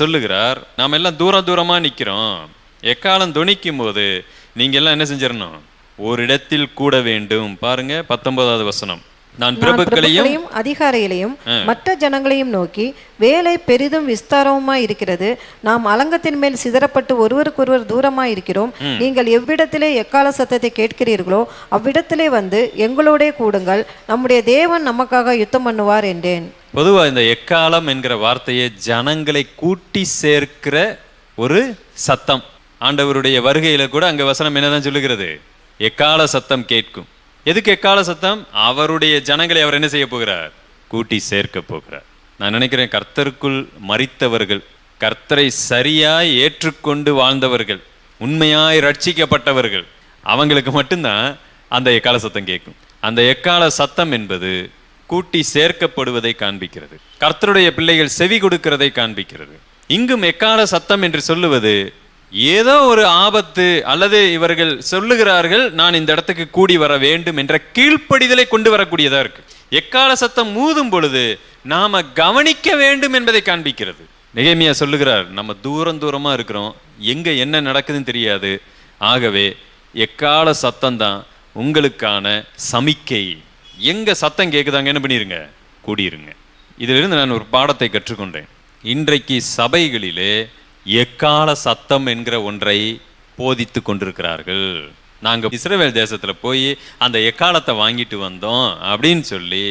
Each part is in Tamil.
சொல்லுகிறார் நாம் எல்லாம் தூர தூரமா நிக்கிறோம். எக்காலம் துணிக்கும் போது நீங்க எல்லாம் என்ன செஞ்சிடணும் ஒரு இடத்தில் கூட வேண்டும். பாருங்க பத்தொன்பதாவது வசனம். நான் பிரபுக்களையும் அதிகாரிகளையும் மற்ற ஜனங்களையும் நோக்கி வேலை பெரிதும் விஸ்தாரமுமாய் இருக்கிறது. நாம் அலங்கத்தின் மேல் சிதறப்பட்டு ஒருவருக்கொருவர் தூரமாய் இருக்கிறோம். நீங்கள் எவ்விடத்திலே எக்கால சத்தத்தை கேட்கிறீர்களோ அவ்விடத்திலே வந்து எங்களோடே கூடுங்கள். நம்முடைய தேவன் நமக்காக யுத்தம் பண்ணுவார் என்றேன். பொதுவாக இந்த எக்காலம் என்கிற வார்த்தையை ஜனங்களை கூட்டி சேர்க்கிற ஒரு சத்தம். ஆண்டவருடைய வருகையில் கூட அங்கே வசனம் என்னதான் சொல்லுகிறது? எக்கால சத்தம் கேட்கும். எதுக்கு எக்கால சத்தம்? அவருடைய ஜனங்களை அவர் என்ன செய்ய போகிறார்? கூட்டி சேர்க்க போகிறார். நான் நினைக்கிறேன் கர்த்தருக்குள் மறித்தவர்கள் கர்த்தரை சரியாய் ஏற்றுக்கொண்டு வாழ்ந்தவர்கள் உண்மையாய் ரட்சிக்கப்பட்டவர்கள் அவங்களுக்கு மட்டும்தான் அந்த எக்கால சத்தம் கேட்கும். அந்த எக்கால சத்தம் என்பது கூட்டி சேர்க்கப்படுவதை காண்பிக்கிறது. கர்த்தருடைய பிள்ளைகள் செவி கொடுக்கிறதை காண்பிக்கிறது. இங்கும் எக்கால சத்தம் என்று சொல்லுவது ஏதோ ஒரு ஆபத்து அல்லது இவர்கள் சொல்லுகிறார்கள் நான் இந்த இடத்துக்கு கூடி வர வேண்டும் என்ற கீழ்ப்படிதலை கொண்டு வரக்கூடியதா இருக்கு. எக்கால சத்தம் மூதும் பொழுது நாம கவனிக்க வேண்டும் என்பதை காண்பிக்கிறது. நெகேமியா சொல்லுகிறார் நம்ம தூரம் தூரமா இருக்கிறோம் எங்க என்ன நடக்குதுன்னு தெரியாது. ஆகவே எக்கால சத்தம் தான் உங்களுக்கான சமிக்கை. எங்கே சத்தம் கேட்குதாங்க என்ன பண்ணிருங்க கூடியிருங்க. இதிலிருந்து நான் ஒரு பாடத்தை கற்றுக்கொண்டேன். இன்றைக்கு சபைகளிலே எக்கால சத்தம் என்கிற ஒன்றை போதித்து கொண்டிருக்கிறார்கள். நாங்கள் இஸ்ரவேல் தேசத்தில் போய் அந்த எக்காலத்தை வாங்கிட்டு வந்தோம் அப்படின்னு சொல்லி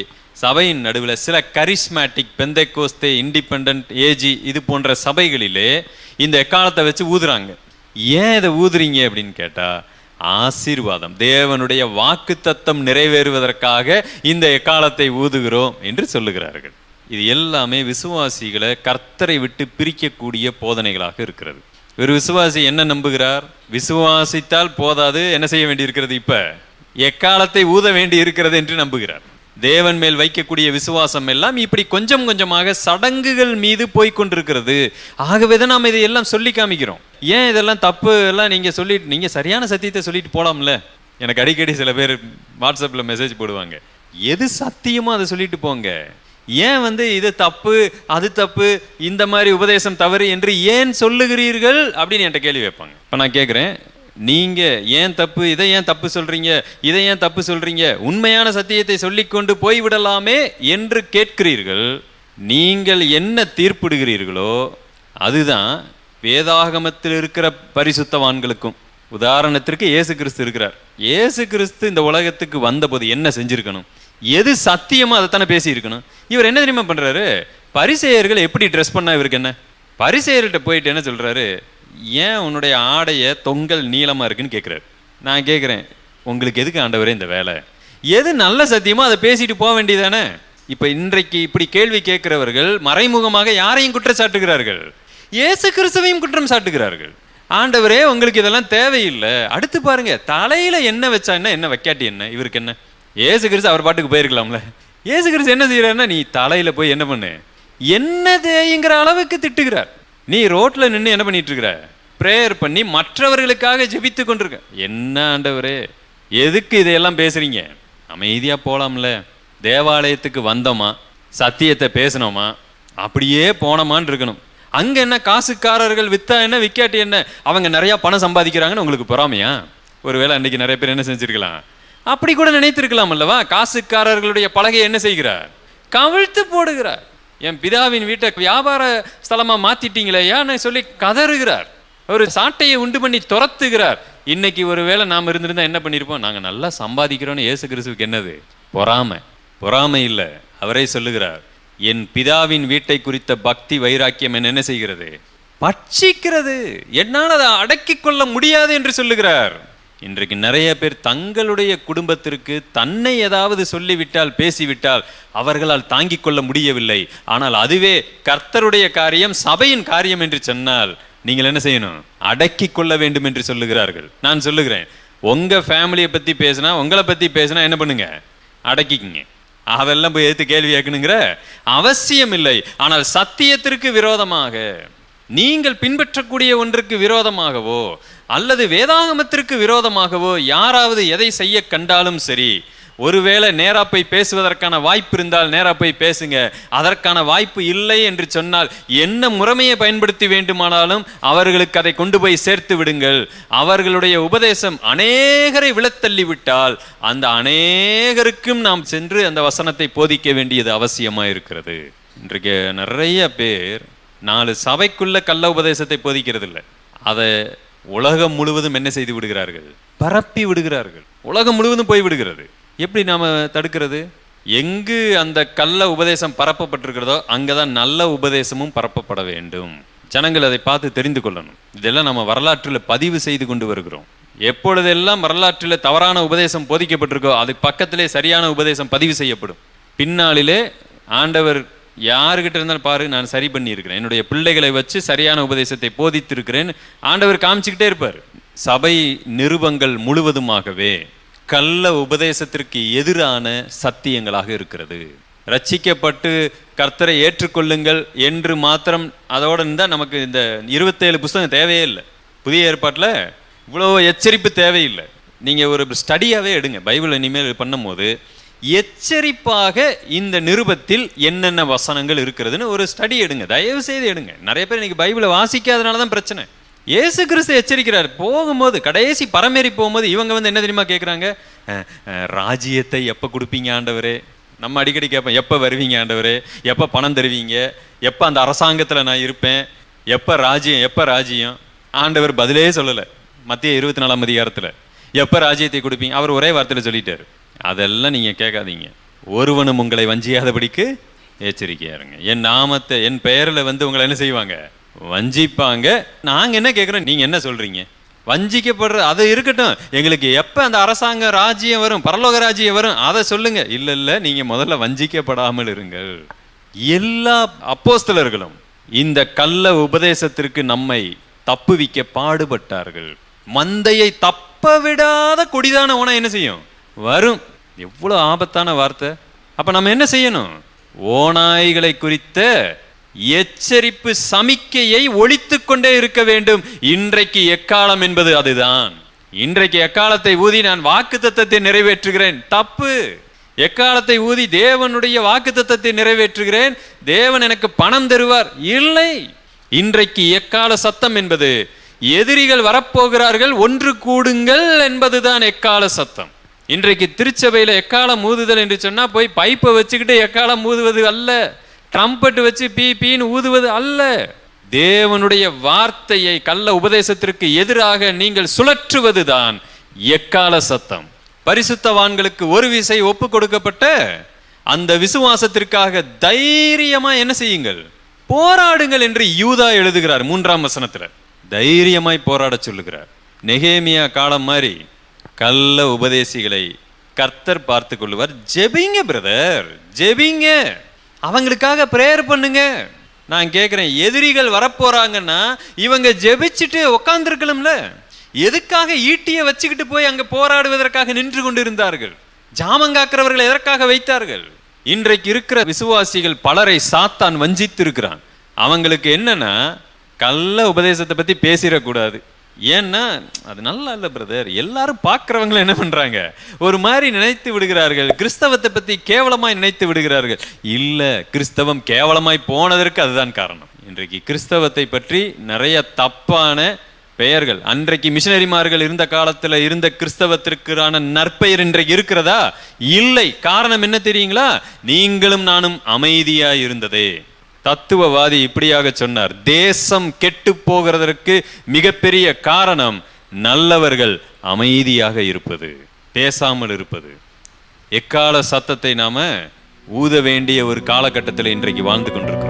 சபையின் நடுவில் சில கரிஸ்மேட்டிக் பெந்தைக்கோஸ்தே இண்டிபெண்ட் ஏஜி இது போன்ற சபைகளிலே இந்த எக்காலத்தை வச்சு ஊதுறாங்க. ஏன் இதை ஊதுறீங்க அப்படின்னு கேட்டால் ஆசீர்வாதம். தேவனுடைய வாக்கு தத்தம் நிறைவேறுவதற்காக இந்த எக்காலத்தை ஊதுகிறோம் என்று சொல்லுகிறார்கள். இது எல்லாமே விசுவாசிகளை கர்த்தரை விட்டு பிரிக்கக்கூடிய போதனைகளாக இருக்கிறது. ஒரு விசுவாசி என்ன நம்புகிறார்? விசுவாசித்தால் போதாது என்ன செய்ய வேண்டி இருக்கிறது இப்ப? எக்காலத்தை ஊத வேண்டி இருக்கிறது என்று நம்புகிறார். தேவன் மேல் வைக்கக்கூடிய விசுவாசம் எல்லாம் இப்படி கொஞ்சம் கொஞ்சமாக சடங்குகள் மீது போய் கொண்டிருக்கிறது. ஆகவே தான் நாம் இதையெல்லாம் சொல்லி காமிக்கிறோம். ஏன் இதெல்லாம் தப்பு எல்லாம் நீங்கள் சொல்லிட்டு நீங்கள் சரியான சத்தியத்தை சொல்லிட்டு போலாம்ல? எனக்கு அடிக்கடி சில பேர் வாட்ஸ்அப்பில் மெசேஜ் போடுவாங்க. எது சத்தியமோ அதை சொல்லிட்டு போங்க. ஏன் வந்து இது தப்பு அது தப்பு இந்த மாதிரி உபதேசம் தவறு என்று ஏன் சொல்லுகிறீர்கள் அப்படின்னு என்கிட்ட கேள்வி வைப்பாங்க இப்போ நான் கேட்குறேன் நீங்க ஏன் தப்பு இதை ஏன் தப்பு சொல்றீங்க இதை ஏன் தப்பு சொல்றீங்க உண்மையான சத்தியத்தை சொல்லிக்கொண்டு போய்விடலாமே என்று கேட்கிறீர்கள் நீங்கள் என்ன தீர்ப்பிடுகிறீர்களோ அதுதான் வேதாகமத்தில் இருக்கிற பரிசுத்தவான்களுக்கும். உதாரணத்திற்கு இயேசு கிறிஸ்து இருக்கிறார். இயேசு கிறிஸ்து இந்த உலகத்துக்கு வந்தபோது என்ன செஞ்சுருக்கணும்? எது சத்தியமோ அதைத்தானே பேசியிருக்கணும்? இவர் என்ன தெரியுமா பண்ணுறாரு பரிசெயர்கள் எப்படி ட்ரெஸ் பண்ணால் இவருக்கு என்ன? பரிசெயர்கிட்ட போயிட்டு என்ன சொல்கிறாரு ஏன் உன்னுடைய ஆடையை தொங்கல் நீளமாக இருக்குன்னு கேட்குறாரு நான் கேட்குறேன் உங்களுக்கு எதுக்கு ஆண்டவரே இந்த வேலை? எது நல்ல சத்தியமோ அதை பேசிட்டு போக வேண்டியதானே? இப்போ இன்றைக்கு இப்படி கேள்வி கேட்கிறவர்கள் மறைமுகமாக யாரையும் குற்றம் சாட்டுகிறார்கள்? இயேசு கிறிஸ்துவையும் குற்றம் சாட்டுகிறார்கள். ஆண்டவரே உங்களுக்கு இதெல்லாம் தேவையில்லை. அடுத்து பாருங்க தலையில என்ன வச்சா என்ன? என்ன வைக்காட்டி என்ன? இவருக்கு என்ன? ஏசு கிறிஸ்து அவர் பாட்டுக்கு போயிருக்கலாம்ல. ஏசு கிறிஸ்து என்ன செய்யறாருன்னா நீ தலையில போய் என்ன பண்ணு? என்ன அளவுக்கு திட்டுகிறார். நீ ரோட்டில் நின்று என்ன பண்ணிட்டு இருக்கிற ப்ரேயர் பண்ணி மற்றவர்களுக்காக ஜெபித்து கொண்டிருக்க. என்ன ஆண்டவரே? எதுக்கு இதையெல்லாம் பேசுறீங்க? அமைதியாக போகலாம்ல தேவாலயத்துக்கு வந்தோமா? சத்தியத்தை பேசினோமா? அப்படியே போனோமான்னு இருக்கணும். அங்கே என்ன காசுக்காரர்கள் வித்தா என்ன விற்காட்டி என்ன? அவங்க நிறையா பணம் சம்பாதிக்கிறாங்கன்னு உங்களுக்கு பொறாமையா? ஒருவேளை அன்னைக்கு நிறைய பேர் என்ன செஞ்சிருக்கலாம். அப்படி கூட நினைத்திருக்கலாம் அல்லவா காசுக்காரர்களுடைய பலகை என்ன செய்கிறார்? கவிழ்த்து போடுகிறார். என் பிதாவின் வீட்டை வியாபார ஸ்தலமா மாத்திட்டீங்களேயான்னு சொல்லி கதறுகிறார். ஒரு சாட்டையை உண்டு பண்ணி துரத்துகிறார். இன்னைக்கு ஒருவேளை நாம் இருந்திருந்தா என்ன பண்ணியிருப்போம் நாங்க நல்லா சம்பாதிக்கிறோம்னு ஏசு கிறிஸ்துவுக்கு என்னது? பொறாமை. பொறாமை இல்லை. அவரே சொல்லுகிறார் என் பிதாவின் வீட்டை குறித்த பக்தி வைராக்கியம் என்ன என்ன செய்கிறது? பட்சிக்கிறது. என்னால் அதை அடக்கிக் கொள்ள முடியாது என்று சொல்லுகிறார். இன்றைக்கு நிறைய பேர் தங்களுடைய குடும்பத்திற்கு தன்னை ஏதாவது சொல்லிவிட்டால் பேசிவிட்டால் அவர்களால் தாங்கிக் கொள்ள முடியவில்லை. ஆனால் அதுவே கர்த்தருடைய காரியம் சபையின் காரியம் என்று சொன்னால் நீங்கள் என்ன செய்யணும்? அடக்கி கொள்ள வேண்டும் என்று சொல்லுகிறார்கள். நான் சொல்லுகிறேன் உங்கள் ஃபேமிலியை பற்றி பேசுனா உங்களை பற்றி பேசுனா என்ன பண்ணுங்க? அடக்கிக்கிங்க. அதெல்லாம் போய் எடுத்து கேள்வி கேட்கணுங்கிற அவசியம் இல்லை ஆனால் சத்தியத்திற்கு விரோதமாக நீங்கள் பின்பற்றக்கூடிய ஒன்றுக்கு விரோதமாகவோ அல்லது வேதாகமத்திற்கு விரோதமாகவோ யாராவது எதை செய்ய கண்டாலும் சரி ஒருவேளை நேரா போய் பேசுவதற்கான வாய்ப்பு இருந்தால் நேரா போய் பேசுங்க. அதற்கான வாய்ப்பு இல்லை என்று சொன்னால் என்ன முறைமையை பயன்படுத்தி வேண்டுமானாலும் அவர்களுக்கு அதை கொண்டு போய் சேர்த்து விடுங்கள். அவர்களுடைய உபதேசம் அநேகரை விழத்தள்ளி விட்டால் அந்த அநேகருக்கும் நாம் சென்று அந்த வசனத்தை போதிக்க வேண்டியது அவசியமாக இருக்கிறது இன்றைக்கு நிறைய பேர் நாலு சபைக்குள்ள கள்ள உபதேசத்தை போதிக்கிறது இல்லை அதை உலகம் முழுவதும் என்ன செய்து விடுகிறார்கள்? பரப்பி விடுகிறார்கள். உலகம் முழுவதும் போய் விடுகிறது. எப்படி நாம தடுக்கிறது? எங்கு அந்த கள்ள உபதேசம் பரப்பப்பட்டிருக்கிறதோ அங்கதான் நல்ல உபதேசமும் பரப்பப்பட வேண்டும். ஜனங்கள் அதை பார்த்து தெரிந்து கொள்ளணும். இதெல்லாம் நம்ம வரலாற்றில் பதிவு செய்து கொண்டு வருகிறோம். எப்பொழுதெல்லாம் வரலாற்றில் தவறான உபதேசம் போதிக்கப்பட்டிருக்கோ அது பக்கத்திலே சரியான உபதேசம் பதிவு செய்யப்படும். பின்னாளிலே ஆண்டவர் யாருக்கிட்ட இருந்தாலும் பாரு நான் சரி பண்ணியிருக்கிறேன். என்னுடைய பிள்ளைகளை வச்சு சரியான உபதேசத்தை போதித்திருக்கிறேன். ஆண்டவர் காமிச்சுக்கிட்டே இருப்பார். சபை நிருபங்கள் முழுவதுமாகவே கள்ள உபதேசத்திற்கு எதிரான சத்தியங்களாக இருக்கிறது. ரட்சிக்கப்பட்டு கர்த்தரை ஏற்றுக்கொள்ளுங்கள் என்று மாத்திரம் அதோட இருந்தால் நமக்கு இந்த இருபத்தேழு புஸ்தகம் தேவையே இல்லை. புதிய ஏற்பாட்டில் இவ்வளோ எச்சரிப்பு தேவையில்லை. நீங்கள் ஒரு ஸ்டடியாகவே எடுங்க. பைபிள் இனிமேல் பண்ணும்போது எச்சரிப்பாக இந்த நிருபத்தில் என்னென்ன வசனங்கள் இருக்கிறதுன்னு ஒரு ஸ்டடி எடுங்க. தயவு செய்து எடுங்க. நிறைய பேர் இன்னைக்கு பைபிளை வாசிக்காதனால தான் பிரச்சனை. ஏசு கிறிஸ்து எச்சரிக்கிறார். போகும்போது கடைசி பரமேறி போகும்போது இவங்க வந்து என்ன தெரியுமா கேட்குறாங்க ராஜ்யத்தை எப்போ கொடுப்பீங்க ஆண்டவரே? நம்ம அடிக்கடி கேட்போம் எப்போ வருவீங்க ஆண்டவரே? எப்போ பணம் தருவீங்க? எப்போ அந்த அரசாங்கத்தில் நான் இருப்பேன்? எப்போ ராஜ்யம் எப்போ ராஜ்யம்? ஆண்டவர் பதிலே சொல்லலை. மத்திய இருபத்தி நாலாம் அதிகாரத்தில். எப்போ ராஜ்யத்தை கொடுப்பீங்க? அவர் ஒரே வார்த்தையில் சொல்லிட்டார். அதெல்லாம் நீங்கள் கேட்காதீங்க. ஒருவனும் உங்களை வஞ்சியாதபடிக்கு எச்சரிக்கையா இருங்க. என் நாமத்தை என் பெயரில் வந்து உங்களை என்ன செய்வாங்க? வஞ்சிப்பாங்க. நாங்கள் என்ன கேட்குறோம்? நீங்கள் என்ன சொல்கிறீங்க வஞ்சிக்கப்படுற அது இருக்கட்டும். எங்களுக்கு எப்போ அந்த அரசாங்க ராஜ்யம் வரும் பரலோக ராஜ்யம் வரும் அதை சொல்லுங்க. இல்லை இல்லை நீங்கள் முதல்ல வஞ்சிக்கப்படாமல் இருங்கள். எல்லா அப்போஸ்தலர்களும் இந்த கள்ள உபதேசத்திற்கு நம்மை தப்புவிக்க பாடுபட்டார்கள். மந்தையை தப்ப விடாத கொடிதான உணவு என்ன செய்யும்? வரும். எவ்வளோ ஆபத்தான வார்த்தை. அப்போ நம்ம என்ன செய்யணும்? ஓநாய்களை குறித்த எச்சரிப்பு சமிக்கையை ஒழித்து கொண்டே இருக்க வேண்டும். இன்றைக்கு எக்காலம் என்பது அதுதான். இன்றைக்கு எக்காலத்தை ஊதி நான் வாக்கு தத்தத்தை நிறைவேற்றுகிறேன். தப்பு. எக்காலத்தை ஊதி தேவனுடைய வாக்கு தத்தத்தை நிறைவேற்றுகிறேன். தேவன் எனக்கு பணம் தருவார். இல்லை. இன்றைக்கு எக்கால சத்தம் என்பது எதிரிகள் வரப்போகிறார்கள். ஒன்று கூடுங்கள் என்பதுதான் எக்கால சத்தம். இன்றைக்கு திருச்சபையில் எக்காலம் ஊதுதல் என்று சொன்னால் போய் பைப்பை வச்சுக்கிட்டு எக்காலம் ஊதுவது அல்ல. ட்ரம்பட் வச்சு பீ பீன்னு ஊதுவது அல்ல. தேவனுடைய வார்த்தையை கள்ள உபதேசத்திற்கு எதிராக நீங்கள் சுழற்றுவதுதான் எக்கால சத்தம். பரிசுத்தவான்களுக்கு ஒரு விசை ஒப்பு கொடுக்கப்பட்ட அந்த விசுவாசத்திற்காக தைரியமா என்ன செய்யுங்கள்? போராடுங்கள் என்று யூதா எழுதுகிறார் மூன்றாம் வசனத்துல. தைரியமாய் போராட சொல்லுகிறார். நெகேமியா காலம் மாதிரி கள்ள உபதேசிகளை கர்த்தர் பார்த்து கொள்ளுவார். ஜெபிங்க பிரதர். ஜெபிங்க. அவங்களுக்காக ப்ரேயர் பண்ணுங்க. நான் கேட்குறேன் எதிரிகள் வரப்போறாங்கன்னா இவங்க ஜெபிச்சுட்டு உக்காந்துருக்கணும்ல. எதுக்காக ஈட்டியை வச்சுக்கிட்டு போய் அங்கே போராடுவதற்காக நின்று கொண்டிருந்தார்கள்? ஜாமங்காக்கிறவர்கள் எதற்காக வைத்தார்கள்? இன்றைக்கு இருக்கிற விசுவாசிகள் பலரை சாத்தான் வஞ்சித்து இருக்கிறான் அவங்களுக்கு என்னன்னா கள்ள உபதேசத்தை பத்தி பேசிடக்கூடாது. ஏன்னா அது நல்லா இல்லை பிரதர் எல்லாரும் பார்க்குறவங்கள என்ன பண்றாங்க? ஒரு மாதிரி நினைத்து விடுகிறார்கள். கிறிஸ்தவத்தை பத்தி கேவலமாய் நினைத்து விடுகிறார்கள். இல்ல கிறிஸ்தவம் கேவலமாய் போனதற்கு அதுதான் காரணம். இன்றைக்கு கிறிஸ்தவத்தை பற்றி நிறைய தப்பான பெயர்கள். அன்றைக்கு மிஷினரிமார்கள் இருந்த காலத்தில் இருந்த கிறிஸ்தவத்திற்கான நற்பெயர் இன்றைக்கு இருக்கிறதா? இல்லை. காரணம் என்ன தெரியுங்களா? நீங்களும் நானும் அமைதியாக இருந்ததே. தத்துவவாதி இப்படியாக சொன்னார் தேசம் கெட்டு போகிறதற்கு மிகப்பெரிய காரணம் நல்லவர்கள் அமைதியாக இருப்பது பேசாமல் இருப்பது. எக்கால சத்தத்தை நாம ஊத வேண்டிய ஒரு காலகட்டத்தில் இன்றைக்கு வாழ்ந்து கொண்டிருக்கோம்